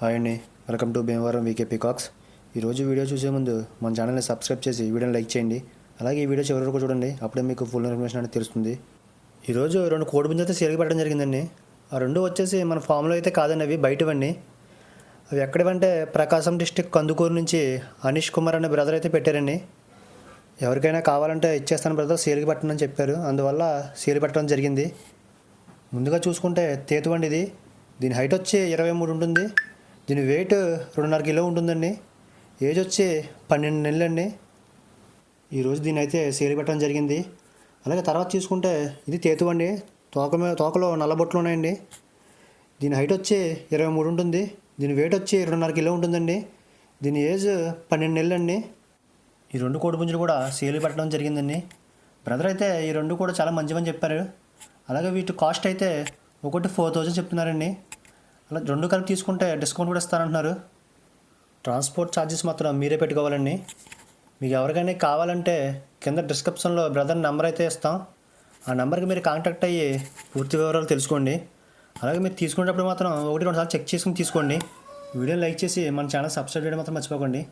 Hi అండి. Welcome to Bhimavaram VK pickles ఈరోజు video చూసే ముందు మన ఛానల్ని సబ్స్క్రైబ్ చేసి వీడియోని లైక్ చేయండి. అలాగే ఈ వీడియో చివరి వరకు చూడండి. అప్పుడే మీకు ఫుల్ ఇన్ఫర్మేషన్ అనేది తెలుస్తుంది. ఈరోజు రెండు కోడి పుంజు అయితే సేల్కి పెట్టడం జరిగిందండి. ఆ రెండు వచ్చేసి మన ఫామ్లో అయితే కాదండి అవి బయటవండి. అవి ఎక్కడివంటే ప్రకాశం డిస్టిక్ కందుకూరు నుంచి అనీష్ కుమార్ అనే బ్రదర్ అయితే పెట్టారండి. ఎవరికైనా కావాలంటే ఇచ్చేస్తాను బ్రదర్ సేల్కి పెట్టనని చెప్పారు. అందువల్ల సేల్ పెట్టడం జరిగింది. ముందుగా చూసుకుంటే తేతువండి ఇది. దీని హైట్ వచ్చి ఇరవై మూడు ఉంటుంది. దీని వెయిట్ రెండున్నర కిలో ఉంటుందండి. ఏజ్ వచ్చి పన్నెండు నెలలండి. ఈరోజు దీని అయితే సేల్ పెట్టడం జరిగింది. అలాగే తర్వాత చూసుకుంటే ఇది తేతువండి తోక మీద తోకలో నల్లబొట్లు ఉన్నాయండి. దీని హైట్ వచ్చి ఇరవై మూడు ఉంటుంది. దీని వెయిట్ వచ్చి రెండున్నర కిలో ఉంటుందండి. దీని ఏజ్ పన్నెండు నెలలండి. ఈ రెండు కోడి పుంజులు కూడా సేల్ పెట్టడం జరిగిందండి. బ్రదర్ అయితే ఈ రెండు కూడా చాలా మంచివని చెప్పారు. అలాగే వీటి కాస్ట్ అయితే ఒకటి ఫోర్ థౌజండ్ చెప్తున్నారండి. అలా రెండు కలిపి తీసుకుంటే డిస్కౌంట్ కూడా ఇస్తారంటున్నారు ట్రాన్స్పోర్ట్ ఛార్జెస్ మాత్రం మీరే పెట్టుకోవాలండి. మీకు ఎవరికైనా కావాలంటే కింద డిస్క్రిప్షన్లో బ్రదర్ నెంబర్ అయితే ఇస్తాం. ఆ నెంబర్కి మీరు కాంటాక్ట్ అయ్యి పూర్తి వివరాలు తెలుసుకోండి. అలాగే మీరు తీసుకునేటప్పుడు మాత్రం ఒకటి రెండు సార్లు చెక్ చేసుకుని తీసుకోండి. వీడియో లైక్ చేసి మన ఛానల్ సబ్స్క్రైబ్ చేయడం మాత్రం మర్చిపోకండి.